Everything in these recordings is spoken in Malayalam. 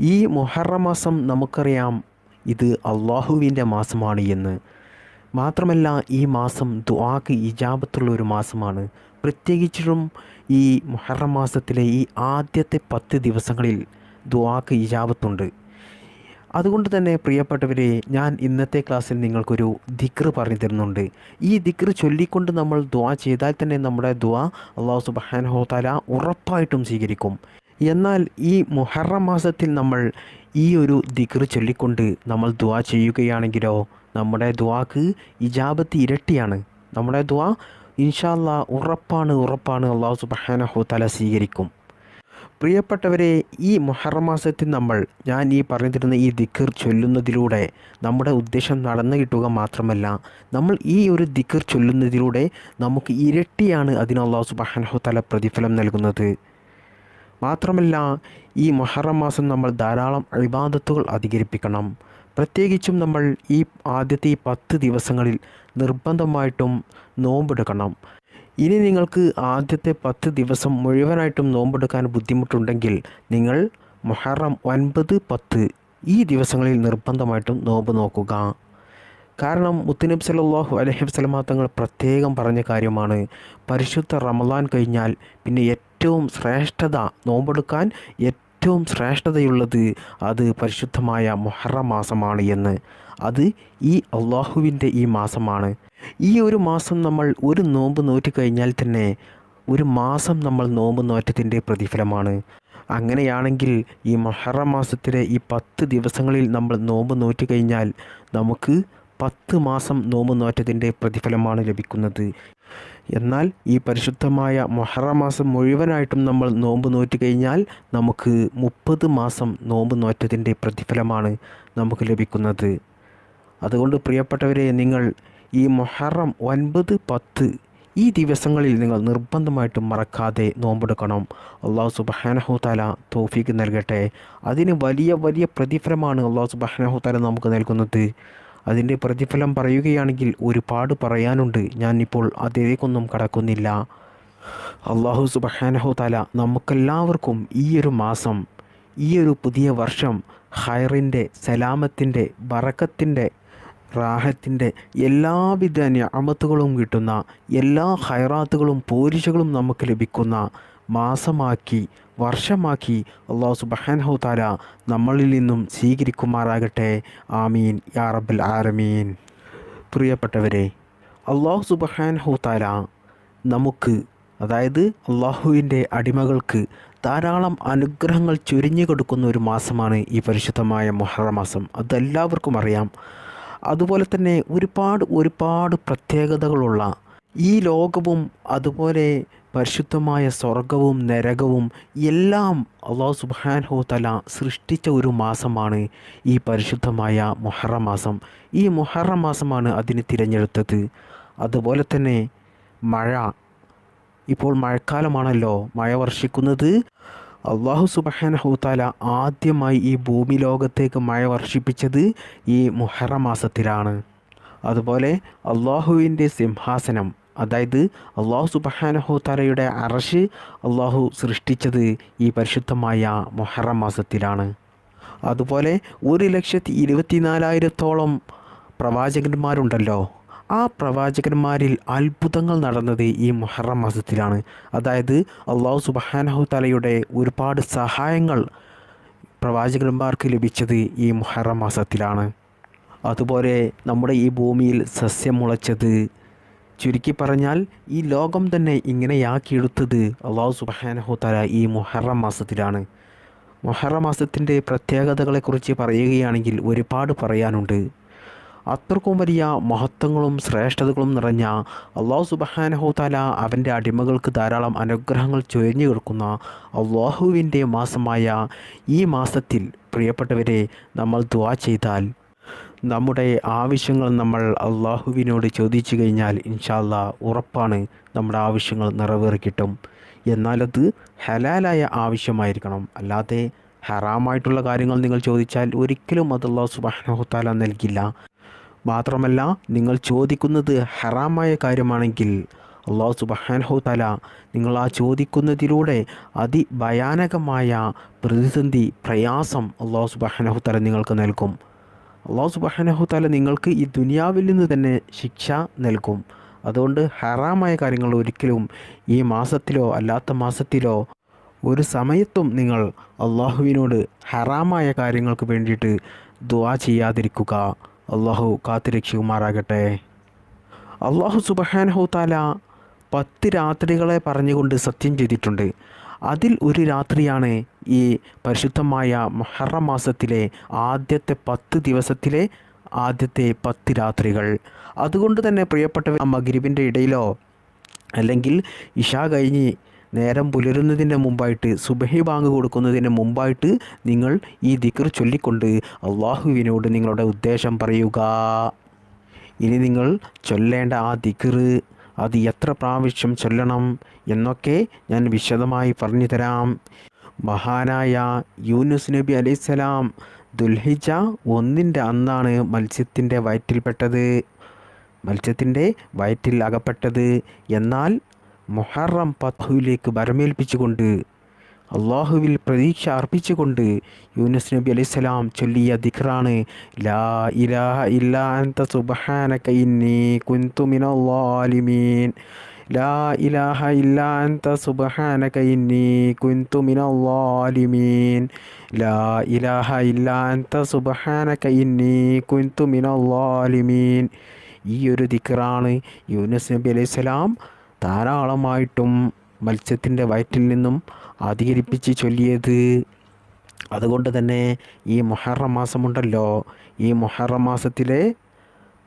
ഈ മൊഹറം മാസം നമുക്കറിയാം ഇത് അള്ളാഹുവിന്റെ മാസമാണ് എന്ന്. മാത്രമല്ല ഈ മാസം ദുആക്ക് ഇജാബത്തുള്ള ഒരു മാസമാണ്. പ്രത്യേകിച്ചും ഈ മൊഹറം മാസത്തിലെ ഈ ആദ്യത്തെ പത്ത് ദിവസങ്ങളിൽ ദുആക്ക് ഇജാബത്തുണ്ട്. അതുകൊണ്ട് തന്നെ പ്രിയപ്പെട്ടവരെ ഞാൻ ഇന്നത്തെ ക്ലാസ്സിൽ നിങ്ങൾക്കൊരു ദിക്ർ പറഞ്ഞു തരുന്നുണ്ട്. ഈ ദിക്ർ ചൊല്ലിക്കൊണ്ട് നമ്മൾ ദുആ ചെയ്താൽ തന്നെ നമ്മുടെ ദുആ അള്ളാഹു സുബാൻ ഹോത്താല ഉറപ്പായിട്ടും സ്വീകരിക്കും. എന്നാൽ ഈ മുഹറം മാസത്തിൽ നമ്മൾ ഈ ഒരു ദിക്ർ ചൊല്ലിക്കൊണ്ട് നമ്മൾ ദുവാ ചെയ്യുകയാണെങ്കിലോ നമ്മുടെ ദുവാക്ക് ഇജാബത്ത് ഇരട്ടിയാണ്. നമ്മുടെ ദുവാ ഇൻഷാല്ല ഉറപ്പാണ് ഉറപ്പാണ് അള്ളാഹു സുബാനഹു തല സ്വീകരിക്കും. പ്രിയപ്പെട്ടവരെ ഈ മൊഹറം മാസത്തിൽ നമ്മൾ ഞാൻ ഈ പറഞ്ഞു തരുന്ന ഈ ദിക്കർ ചൊല്ലുന്നതിലൂടെ നമ്മുടെ ഉദ്ദേശം നടന്നു കിട്ടുക മാത്രമല്ല നമ്മൾ ഈ ഒരു ദിക്കർ ചൊല്ലുന്നതിലൂടെ നമുക്ക് ഇരട്ടിയാണ് അതിന് അള്ളാഹു സുബ്ഹാനഹു തല പ്രതിഫലം നൽകുന്നത്. മാത്രമല്ല ഈ മൊഹറം മാസം നമ്മൾ ധാരാളം ഇബാദത്തുകൾ അധികരിപ്പിക്കണം. പ്രത്യേകിച്ചും നമ്മൾ ഈ ആദ്യത്തെ ഈ പത്ത് ദിവസങ്ങളിൽ നിർബന്ധമായിട്ടും നോമ്പെടുക്കണം. ഇനി നിങ്ങൾക്ക് ആദ്യത്തെ പത്ത് ദിവസം മുഴുവനായിട്ടും നോമ്പെടുക്കാൻ ബുദ്ധിമുട്ടുണ്ടെങ്കിൽ നിങ്ങൾ മൊഹറം ഒൻപത് പത്ത് ഈ ദിവസങ്ങളിൽ നിർബന്ധമായിട്ടും നോമ്പ് നോക്കുക. കാരണം മുത്തുനബ് സലാഹു അലഹി വസല്ലമ തങ്ങൾ പ്രത്യേകം പറഞ്ഞ കാര്യമാണ്. പരിശുദ്ധ റമദാൻ കഴിഞ്ഞാൽ പിന്നെ ഏറ്റവും ശ്രേഷ്ഠത നോമ്പെടുക്കാൻ ഏറ്റവും ശ്രേഷ്ഠതയുള്ളത് അത് പരിശുദ്ധമായ മുഹറം മാസമാണ് എന്ന്. അത് ഈ അള്ളാഹുവിന്റെ ഈ മാസമാണ്. ഈ ഒരു മാസം നമ്മൾ ഒരു നോമ്പ് നോറ്റ് കഴിഞ്ഞാൽ തന്നെ ഒരു മാസം നമ്മൾ നോമ്പ് നോറ്റത്തിന്റെ പ്രതിഫലമാണ്. അങ്ങനെയാണെങ്കിൽ ഈ മൊഹറം മാസത്തിലെ ഈ പത്ത് ദിവസങ്ങളിൽ നമ്മൾ നോമ്പ് നോറ്റ് കഴിഞ്ഞാൽ നമുക്ക് പത്ത് മാസം നോമ്പ് നോറ്റതിന്റെ പ്രതിഫലമാണ് ലഭിക്കുന്നത്. എന്നാൽ ഈ പരിശുദ്ധമായ മൊഹറം മാസം മുഴുവനായിട്ടും നമ്മൾ നോമ്പ് നോറ്റ് കഴിഞ്ഞാൽ നമുക്ക് മുപ്പത് മാസം നോമ്പ് നോറ്റതിന്റെ പ്രതിഫലമാണ് നമുക്ക് ലഭിക്കുന്നത്. അതുകൊണ്ട് പ്രിയപ്പെട്ടവരെ നിങ്ങൾ ഈ മൊഹറം ഒൻപത് പത്ത് ഈ ദിവസങ്ങളിൽ നിങ്ങൾ നിർബന്ധമായിട്ടും മറക്കാതെ നോമ്പെടുക്കണം. അള്ളാഹു സുബഹാനഹു താല തോഫീക്ക് നൽകട്ടെ. അതിന് വലിയ വലിയ പ്രതിഫലമാണ് അള്ളാഹു സുബഹാനഹു താല നമുക്ക് നൽകുന്നത്. അതിന്റെ പ്രതിഫലം പറയുകയാണെങ്കിൽ ഒരുപാട് പറയാനുണ്ട്. ഞാൻ ഇപ്പോൾ അതിലേക്കൊന്നും കടക്കുന്നില്ല. അള്ളാഹു സുബഹാനഹു താല നമുക്കെല്ലാവർക്കും ഈ ഒരു മാസം ഈ ഒരു പുതിയ വർഷം ഹയറിന്റെ സലാമത്തിന്റെ ബറക്കത്തിന്റെ റാഹത്തിന്റെ എല്ലാവിധ ഞാമത്തുകളും കിട്ടുന്ന എല്ലാ ഹൈറാത്തുകളും പോരിശകളും നമുക്ക് ലഭിക്കുന്ന മാസമാക്കി വർഷമാക്കി അള്ളാഹു സുബഹാനഹു താല നമ്മളിൽ നിന്നും സ്വീകരിക്കുമാറാകട്ടെ. ആമീൻ. യാ റബ്ബൽ ആലമീൻ. പ്രിയപ്പെട്ടവരെ അള്ളാഹു സുബഹാനഹു താല നമുക്ക് അതായത് അള്ളാഹുവിന്റെ അടിമകൾക്ക് ധാരാളം അനുഗ്രഹങ്ങൾ ചൊരിഞ്ഞു കൊടുക്കുന്ന ഒരു മാസമാണ് ഈ പരിശുദ്ധമായ മൊഹറ മാസം. അതെല്ലാവർക്കും അറിയാം. അതുപോലെ തന്നെ ഒരുപാട് ഒരുപാട് പ്രത്യേകതകളുള്ള ഈ ലോകവും അതുപോലെ പരിശുദ്ധമായ സ്വർഗവും നരകവും എല്ലാം അള്ളാഹു സുബാൻഹു തല സൃഷ്ടിച്ച ഒരു മാസമാണ് ഈ പരിശുദ്ധമായ മൊഹറ മാസം. ഈ മൊഹറ മാസമാണ് അതിന് തിരഞ്ഞെടുത്തത്. അതുപോലെ തന്നെ മഴ. ഇപ്പോൾ മഴക്കാലമാണല്ലോ. മഴ വർഷിക്കുന്നത്. അള്ളാഹു സുബഹാനഹുത്താല ആദ്യമായി ഈ ഭൂമി ലോകത്തേക്ക് മഴ വർഷിപ്പിച്ചത് ഈ മുഹറം മാസത്തിലാണ്. അതുപോലെ അള്ളാഹുവിന്റെ സിംഹാസനം. അതായത് അള്ളാഹു സുബഹാനഹുത്താലയുടെ അറഷ് അള്ളാഹു സൃഷ്ടിച്ചത് ഈ പരിശുദ്ധമായ മൊഹറം മാസത്തിലാണ്. അതുപോലെ ഒരു ലക്ഷത്തി ഇരുപത്തിനാലായിരത്തോളം പ്രവാചകന്മാരുണ്ടല്ലോ. ആ പ്രവാചകന്മാരിൽ അത്ഭുതങ്ങൾ നടന്നത് ഈ മുഹറം മാസത്തിലാണ്. അതായത് അള്ളാഹു സുബഹാനഹു തലയുടെ ഒരുപാട് സഹായങ്ങൾ പ്രവാചകന്മാർക്ക് ലഭിച്ചത് ഈ മുഹറം മാസത്തിലാണ്. അതുപോലെ നമ്മുടെ ഈ ഭൂമിയിൽ സസ്യം മുളച്ചത് ചുരുക്കി പറഞ്ഞാൽ ഈ ലോകം തന്നെ ഇങ്ങനെയാക്കിയെടുത്തത് അള്ളാഹു സുബഹാനഹു തല ഈ മുഹറം മാസത്തിലാണ്. മുഹറം മാസത്തിന്റെ പ്രത്യേകതകളെക്കുറിച്ച് പറയുകയാണെങ്കിൽ ഒരുപാട് പറയാനുണ്ട്. അത്രക്കും വലിയ മഹത്വങ്ങളും ശ്രേഷ്ഠതകളും നിറഞ്ഞ അള്ളാഹു സുബഹാനഹു താല അവന്റെ അടിമകൾക്ക് ധാരാളം അനുഗ്രഹങ്ങൾ ചൊരിഞ്ഞു കേൾക്കുന്ന അള്ളാഹുവിന്റെ മാസമായ ഈ മാസത്തിൽ പ്രിയപ്പെട്ടവരെ നമ്മൾ ദുവാ ചെയ്താൽ നമ്മുടെ ആവശ്യങ്ങൾ നമ്മൾ അള്ളാഹുവിനോട് ചോദിച്ചു കഴിഞ്ഞാൽ ഇൻഷാല്ല ഉറപ്പാണ് നമ്മുടെ ആവശ്യങ്ങൾ നിറവേറി കിട്ടും എന്നാലത് ഹലാലായ ആവശ്യമായിരിക്കണം. അല്ലാതെ ഹറാമായിട്ടുള്ള കാര്യങ്ങൾ നിങ്ങൾ ചോദിച്ചാൽ ഒരിക്കലും അത് അള്ളാഹു സുബാനഹുത്താല നൽകില്ല. മാത്രമല്ല നിങ്ങൾ ചോദിക്കുന്നത് ഹറാമായ കാര്യമാണെങ്കിൽ അള്ളാഹു സുബാനഹുത്താല തല നിങ്ങൾ ആ ചോദിക്കുന്നതിലൂടെ അതിഭയാനകമായ പ്രതിസന്ധി പ്രയാസം അള്ളാഹു സുബാനഹുത്താല തല നിങ്ങൾക്ക് നൽകും. അള്ളാഹു തല നിങ്ങൾക്ക് ഈ ദുനിയാവിൽ നിന്ന് തന്നെ ശിക്ഷ നൽകും. അതുകൊണ്ട് ഹറാമായ കാര്യങ്ങൾ ഒരിക്കലും ഈ മാസത്തിലോ അല്ലാത്ത മാസത്തിലോ ഒരു സമയത്തും നിങ്ങൾ അള്ളാഹുവിനോട് ഹറാമായ കാര്യങ്ങൾക്ക് വേണ്ടിയിട്ട് ദുവാ ചെയ്യാതിരിക്കുക. അള്ളാഹു കാത്തുരക്ഷിക്കുമാറാകട്ടെ അള്ളാഹു സുബഹാനഹു താല പത്ത് രാത്രികളെ പറഞ്ഞുകൊണ്ട് സത്യം ചെയ്തിട്ടുണ്ട്. അതിൽ ഒരു രാത്രിയാണ് ഈ പരിശുദ്ധമായ മൊഹറം മാസത്തിലെ ആദ്യത്തെ പത്ത് ദിവസത്തിലെ ആദ്യത്തെ പത്ത് രാത്രികൾ. അതുകൊണ്ട് തന്നെ പ്രിയപ്പെട്ട മകരിബിന്റെ ഇടയിലോ അല്ലെങ്കിൽ ഇഷ കഴിഞ്ഞ് നേരം പുലരുന്നതിന് മുമ്പായിട്ട് സുബഹി ബാങ്ക് കൊടുക്കുന്നതിന് മുമ്പായിട്ട് നിങ്ങൾ ഈ ദിക്കർ ചൊല്ലിക്കൊണ്ട് അള്ളാഹുവിനോട് നിങ്ങളുടെ ഉദ്ദേശം പറയുക. ഇനി നിങ്ങൾ ചൊല്ലേണ്ട ആ ദിക്ർ അത് എത്ര പ്രാവശ്യം ചൊല്ലണം എന്നൊക്കെ ഞാൻ വിശദമായി പറഞ്ഞു തരാം മഹാനായ യൂനുസ് നബി അലൈസലാം ദുൽഹിജ ഒന്നിന്റെ അന്നാണ് മത്സ്യത്തിന്റെ വയറ്റിൽപ്പെട്ടത്. മത്സ്യത്തിന്റെ വയറ്റിൽ അകപ്പെട്ടത്. എന്നാൽ മൊഹറം പത്തുവിലേക്ക് വരമേൽപ്പിച്ചുകൊണ്ട് അള്ളാഹുവിൽ പ്രതീക്ഷ അർപ്പിച്ചുകൊണ്ട് യൂനുസ് നബി അലൈഹിസ്സലാം ചൊല്ലിയ ദിഖറാണ് ലാ ഇലാഹ ഇല്ലാ അൻത സുബ്ഹാനക ഇന്നി കുൻതു മിനൽ ലാ ഇലാഹ ഇല്ലാ അൻത സുബ്ഹാനക ഇന്നി കുൻതു മിനൽ ലാ ഇലാഹ ഇല്ലാ അൻത സുബ്ഹാനക ഇന്നി കുൻതു മിനൽ ഈ ഒരു ദിക്റാണ് യൂനുസ് നബി അലൈഹിസ്സലാം ധാരാളമായിട്ടും മത്സ്യത്തിന്റെ വയറ്റിൽ നിന്നും അധികരിപ്പിച്ച് ചൊല്ലിയത്. അതുകൊണ്ട് തന്നെ ഈ മൊഹറം മാസമുണ്ടല്ലോ. ഈ മൊഹറം മാസത്തിലെ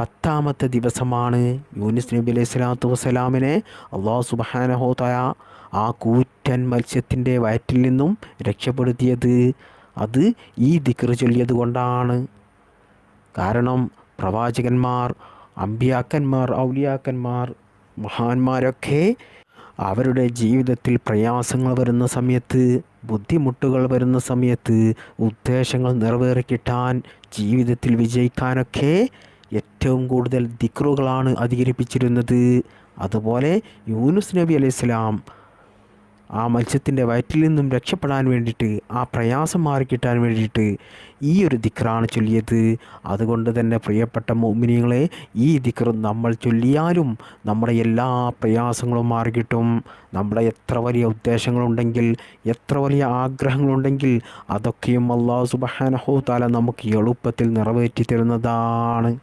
പത്താമത്തെ ദിവസമാണ് യൂനിസ് നബി അലൈഹി സ്വലാത്തു വസ്സലാമിനെ അള്ളാഹു സുബാനഹോതായ ആ കൂറ്റൻ മത്സ്യത്തിന്റെ വയറ്റിൽ നിന്നും രക്ഷപ്പെടുത്തിയത്. അത് ഈ ദിക്കർ ചൊല്ലിയത് കൊണ്ടാണ്. കാരണം പ്രവാചകന്മാർ അമ്പിയാക്കന്മാർ ഔലിയാക്കന്മാർ മഹാന്മാരൊക്കെ അവരുടെ ജീവിതത്തിൽ പ്രയാസങ്ങൾ വരുന്ന സമയത്ത് ബുദ്ധിമുട്ടുകൾ വരുന്ന സമയത്ത് ഉദ്ദേശങ്ങൾ നിറവേറിക്കിട്ടാൻ ജീവിതത്തിൽ വിജയിക്കാനൊക്കെ ഏറ്റവും കൂടുതൽ ദിക്റുകളാണ് അധികരിപ്പിച്ചിരുന്നത്. അതുപോലെ യൂനുസ് നബി അലൈഹി സ്വലാം ആ മത്സ്യത്തിന്റെ വയറ്റിൽ നിന്നും രക്ഷപ്പെടാൻ വേണ്ടിയിട്ട് ആ പ്രയാസം മാറിക്കിട്ടാൻ വേണ്ടിയിട്ട് ഈ ഒരു ദിക്റാണ് ചൊല്ലിയത്. അതുകൊണ്ട് തന്നെ പ്രിയപ്പെട്ട മോമിനികളെ ഈ ദിക്ർ നമ്മൾ ചൊല്ലിയാലും നമ്മുടെ എല്ലാ പ്രയാസങ്ങളും മാറിക്കിട്ടും നമ്മുടെ എത്ര വലിയ ഉദ്ദേശങ്ങളുണ്ടെങ്കിൽ എത്ര വലിയ ആഗ്രഹങ്ങളുണ്ടെങ്കിൽ അതൊക്കെയും അള്ളാഹു സുബഹാനഹോ താല നമുക്ക് എളുപ്പത്തിൽ നിറവേറ്റി തരുന്നതാണ്.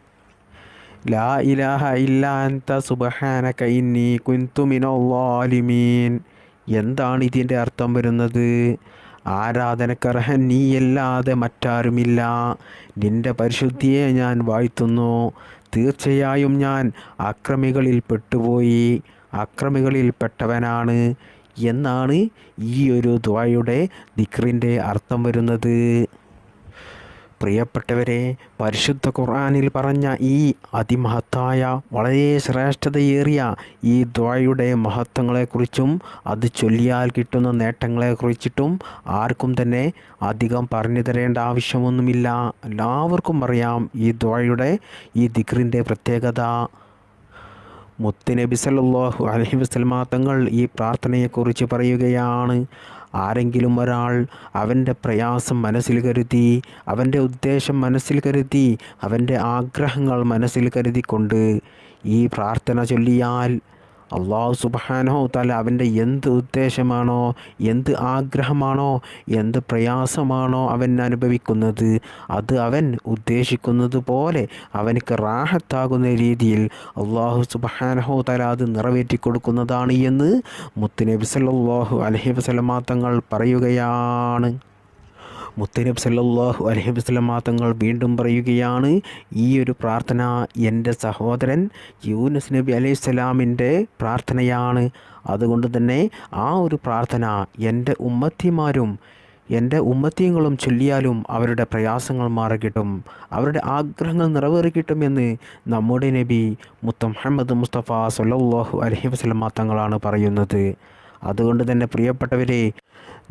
ലാ ഇലാഹ ഇല്ലാ അൻത സുബഹാനക ഇന്നി കുൻതു മിനൽ എന്താണ് ഇതിന്റെ അർത്ഥം വരുന്നത്? ആരാധനക്കർഹൻ നീയല്ലാതെ മറ്റാരുമില്ല. നിന്റെ പരിശുദ്ധിയെ ഞാൻ വാഴ്ത്തുന്നു. തീർച്ചയായും ഞാൻ അക്രമികളിൽ പെട്ടുപോയി. അക്രമികളിൽ പെട്ടവനാണ്. എന്നാണ് ഈ ഒരു ദ്വായുടെ ദിക്റിന്റെ അർത്ഥം വരുന്നത്. പ്രിയപ്പെട്ടവരെ പരിശുദ്ധ ഖുർആാനിൽ പറഞ്ഞ ഈ അതിമഹത്തായ വളരെ ശ്രേഷ്ഠതയേറിയ ഈ ദ്വായുടെ മഹത്വങ്ങളെക്കുറിച്ചും അത് ചൊല്ലിയാൽ കിട്ടുന്ന നേട്ടങ്ങളെക്കുറിച്ചിട്ടും ആർക്കും തന്നെ അധികം പറഞ്ഞു തരേണ്ട ആവശ്യമൊന്നുമില്ല. എല്ലാവർക്കും അറിയാം ഈ ദ്വായുടെ ഈ ദിക്റിന്റെ പ്രത്യേകത. മുത്തുനബി സല്ലാഹു അലഹി വസ്ലമാ തങ്ങൾ ഈ പ്രാർത്ഥനയെക്കുറിച്ച് പറയുകയാണ്. ആരെങ്കിലും ഒരാൾ അവന്റെ പ്രയാസം മനസ്സിൽ കരുതി അവന്റെ ഉദ്ദേശം മനസ്സിൽ കരുതി അവന്റെ ആഗ്രഹങ്ങൾ മനസ്സിൽ കരുതിക്കൊണ്ട് ഈ പ്രാർത്ഥന ചൊല്ലിയാൽ അള്ളാഹു സുബാനോ തല അവന്റെ എന്ത് ഉദ്ദേശമാണോ എന്ത് ആഗ്രഹമാണോ എന്ത് പ്രയാസമാണോ അവൻ അനുഭവിക്കുന്നത് അത് അവൻ ഉദ്ദേശിക്കുന്നത് പോലെ അവനക്ക് റാഹത്താകുന്ന രീതിയിൽ അള്ളാഹു സുബാനഹോ തല അത് നിറവേറ്റി കൊടുക്കുന്നതാണ് എന്ന് മുത്തുനബി സല്ലാഹു അലഹി വസലമാ തങ്ങൾ പറയുകയാണ്. മുത്തനബ് സല്ലാഹു അലഹി വസ്ലമാ തങ്ങൾ വീണ്ടും പറയുകയാണ് ഈ ഒരു പ്രാർത്ഥന എന്റെ സഹോദരൻ യൂനസ് നബി അലൈഹി സ്വലാമിന്റെ പ്രാർത്ഥനയാണ്. അതുകൊണ്ട് തന്നെ ആ ഒരു പ്രാർത്ഥന എന്റെ ഉമ്മത്തിമാരും എന്റെ ഉമ്മത്തിയങ്ങളും ചൊല്ലിയാലും അവരുടെ പ്രയാസങ്ങൾ മാറിക്കിട്ടും അവരുടെ ആഗ്രഹങ്ങൾ നിറവേറിക്കിട്ടുമെന്ന് നമ്മുടെ നബി മുത്ത മുഹമ്മദ് മുസ്തഫ സല്ലാഹു അലഹി വസ്ലമാ തങ്ങളാണ് പറയുന്നത്. അതുകൊണ്ട് തന്നെ പ്രിയപ്പെട്ടവരെ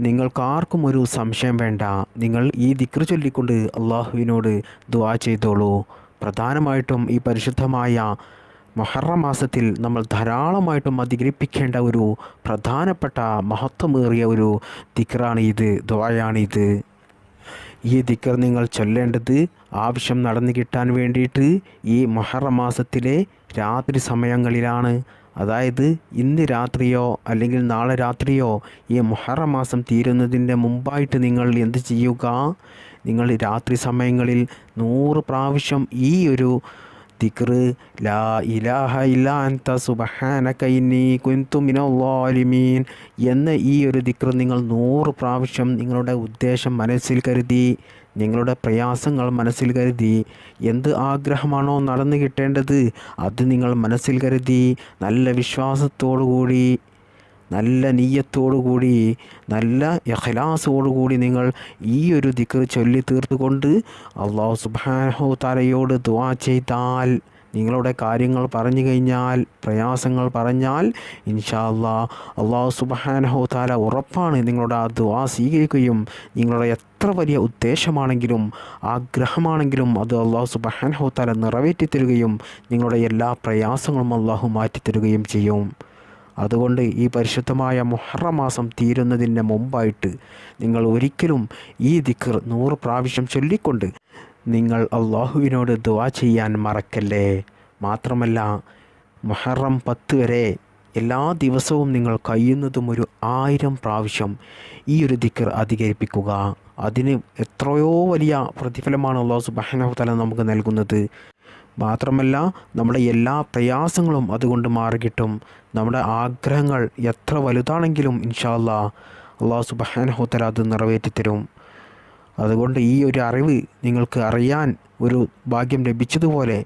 നിങ്ങൾക്കാർക്കും ഒരു സംശയം വേണ്ട. നിങ്ങൾ ഈ ദിക്ർ ചൊല്ലിക്കൊണ്ട് അള്ളാഹുവിനോട് ദുവാ ചെയ്തോളൂ. പ്രധാനമായിട്ടും ഈ പരിശുദ്ധമായ മൊഹറം മാസത്തിൽ നമ്മൾ ധാരാളമായിട്ടും അധികരിപ്പിക്കേണ്ട ഒരു പ്രധാനപ്പെട്ട മഹത്വമേറിയ ഒരു ദിക്റാണ് ഇത് ദ്വായാണിത് ഈ ദിക്കർ നിങ്ങൾ ചൊല്ലേണ്ടത് ആവശ്യം നടന്നു കിട്ടാൻ വേണ്ടിയിട്ട് ഈ മൊഹറം മാസത്തിലെ രാത്രി സമയങ്ങളിലാണ്. അതായത് ഇന്ന് രാത്രിയോ അല്ലെങ്കിൽ നാളെ രാത്രിയോ ഈ മുഹറം മാസം തീരുന്നതിന്റെ മുമ്പായിട്ട് നിങ്ങൾ എന്ത് ചെയ്യുക? നിങ്ങൾ രാത്രി സമയങ്ങളിൽ നൂറ് പ്രാവശ്യം ഈ ഒരു ദിക്ർ ലാ ഇലാഹ ഇല്ലാ അൻത സുബ്ഹാനക ഇന്നി മിനൽ എന്ന ഈ ഒരു ദിക്ർ നിങ്ങൾ നൂറ് പ്രാവശ്യം നിങ്ങളുടെ ഉദ്ദേശം മനസ്സിൽ കരുതി നിങ്ങളുടെ പ്രയാസങ്ങൾ മനസ്സിൽ കരുതി എന്ത് ആഗ്രഹമാണോ നടന്നു കിട്ടേണ്ടത് അത് നിങ്ങൾ മനസ്സിൽ കരുതി നല്ല വിശ്വാസത്തോടുകൂടി നല്ല നീയത്തോടുകൂടി നല്ല യഹലാസോടുകൂടി നിങ്ങൾ ഈ ഒരു ദിക്കർ ചൊല്ലി തീർത്തുകൊണ്ട് അള്ളാഹു സുബാനഹു തലയോട് ദുവാ ചെയ്താൽ നിങ്ങളുടെ കാര്യങ്ങൾ പറഞ്ഞു കഴിഞ്ഞാൽ പ്രയാസങ്ങൾ പറഞ്ഞാൽ ഇൻഷാ അള്ളാ അള്ളാഹു സുബാനഹു താല ഉറപ്പാണ് നിങ്ങളുടെ ആ ദുവാ സ്വീകരിക്കുകയും നിങ്ങളുടെ എത്ര വലിയ ഉദ്ദേശമാണെങ്കിലും ആഗ്രഹമാണെങ്കിലും അത് അള്ളാഹു സുബാനഹു താല നിറവേറ്റി തരുകയും നിങ്ങളുടെ എല്ലാ പ്രയാസങ്ങളും അള്ളാഹു മാറ്റിത്തരുകയും ചെയ്യും. അതുകൊണ്ട് ഈ പരിശുദ്ധമായ മുഹറ മാസം തീരുന്നതിന് മുമ്പായിട്ട് നിങ്ങൾ ഒരിക്കലും ഈ ദിക്കർ നൂറ് പ്രാവശ്യം ചൊല്ലിക്കൊണ്ട് നിങ്ങൾ അള്ളാഹുവിനോട് ദുവാ ചെയ്യാൻ മറക്കല്ലേ? മാത്രമല്ല മുഹറം പത്ത് വരെ എല്ലാ ദിവസവും നിങ്ങൾ കഴിയുന്നതും ഒരു ആയിരം പ്രാവശ്യം ഈ ഒരു ദിക്കർ അധികരിപ്പിക്കുക. അതിന് എത്രയോ വലിയ പ്രതിഫലമാണ് അള്ളാഹു സുബാനഹു തല നമുക്ക് നൽകുന്നത്. മാത്രമല്ല നമ്മുടെ എല്ലാ പ്രയാസങ്ങളും അതുകൊണ്ട് മാറിക്കിട്ടും. നമ്മുടെ ആഗ്രഹങ്ങൾ എത്ര വലുതാണെങ്കിലും ഇൻഷാല്ല അള്ളാഹു സുബാനഹോത്തല അത് നിറവേറ്റിത്തരും. അതുകൊണ്ട് ഈ ഒരു അറിവ് നിങ്ങൾക്ക് അറിയാൻ ഒരു ഭാഗ്യം ലഭിച്ചതുപോലെ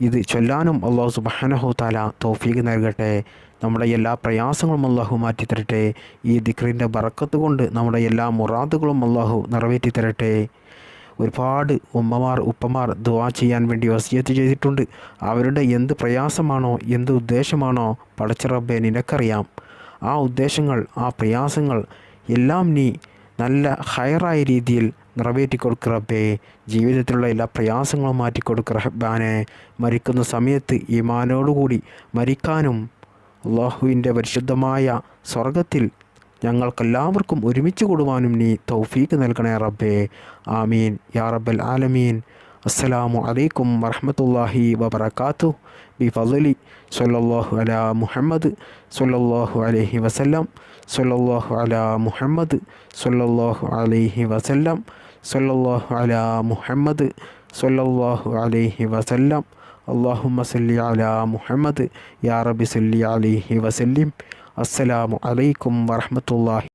ഇത് ചൊല്ലാനും അള്ളാഹു താല തോഫീക്ക് നൽകട്ടെ. നമ്മുടെ എല്ലാ പ്രയാസങ്ങളും അള്ളാഹു മാറ്റിത്തരട്ടെ. ഈ ദിക്റിന്റെ ബറക്കത്ത് കൊണ്ട് നമ്മുടെ എല്ലാ മുറാദുകളും അള്ളാഹു നിറവേറ്റി തരട്ടെ ഒരുപാട് ഉമ്മമാർ ഉപ്പമാർ ദുവാ ചെയ്യാൻ വേണ്ടി വസിയത്ത് ചെയ്തിട്ടുണ്ട്. അവരുടെ എന്ത് പ്രയാസമാണോ എന്ത് ഉദ്ദേശമാണോ പടച്ചിറബെ നിനക്കറിയാം. ആ ഉദ്ദേശങ്ങൾ ആ പ്രയാസങ്ങൾ എല്ലാം നീ നല്ല ഹയറായ രീതിയിൽ നിറവേറ്റി റബ്ബേ ജീവിതത്തിലുള്ള എല്ലാ പ്രയാസങ്ങളും മാറ്റി കൊടുക്കുക മരിക്കുന്ന സമയത്ത് ഈമാനോടുകൂടി മരിക്കാനും അള്ളാഹുവിന്റെ പരിശുദ്ധമായ സ്വർഗത്തിൽ ഞങ്ങൾക്കെല്ലാവർക്കും ഒരുമിച്ച് കൂടുവാനും നീ തൗഫീക്ക് നൽകണേ റബ്ബേ. ആമീൻ. യാ റബ്ബൽ ആലമീൻ. അസ്സലാമു അലൈക്കും വറഹമത്തല്ലാഹി വബർക്കാത്തു ബി ഫലി സൊല്ലാഹു അല മുഹമ്മദ് സൊല്ലാഹു അലൈഹി വസല്ലം. സൊല്ലാഹു അലാ മുഹമ്മദ് സൊല്ലാഹു അലൈഹി വസല്ലം. സല്ലല്ലാഹു അലാ മുഹമ്മദ് സല്ലല്ലാഹു അലൈഹി വസല്ലം. അള്ളാഹുമ്മ സല്ലി അലാ മുഹമ്മദ്. യാ റബി സല്ലി അലൈഹി വസല്ലിം. അസ്സലാമു അലൈക്കും വറഹമത്തല്ലാഹി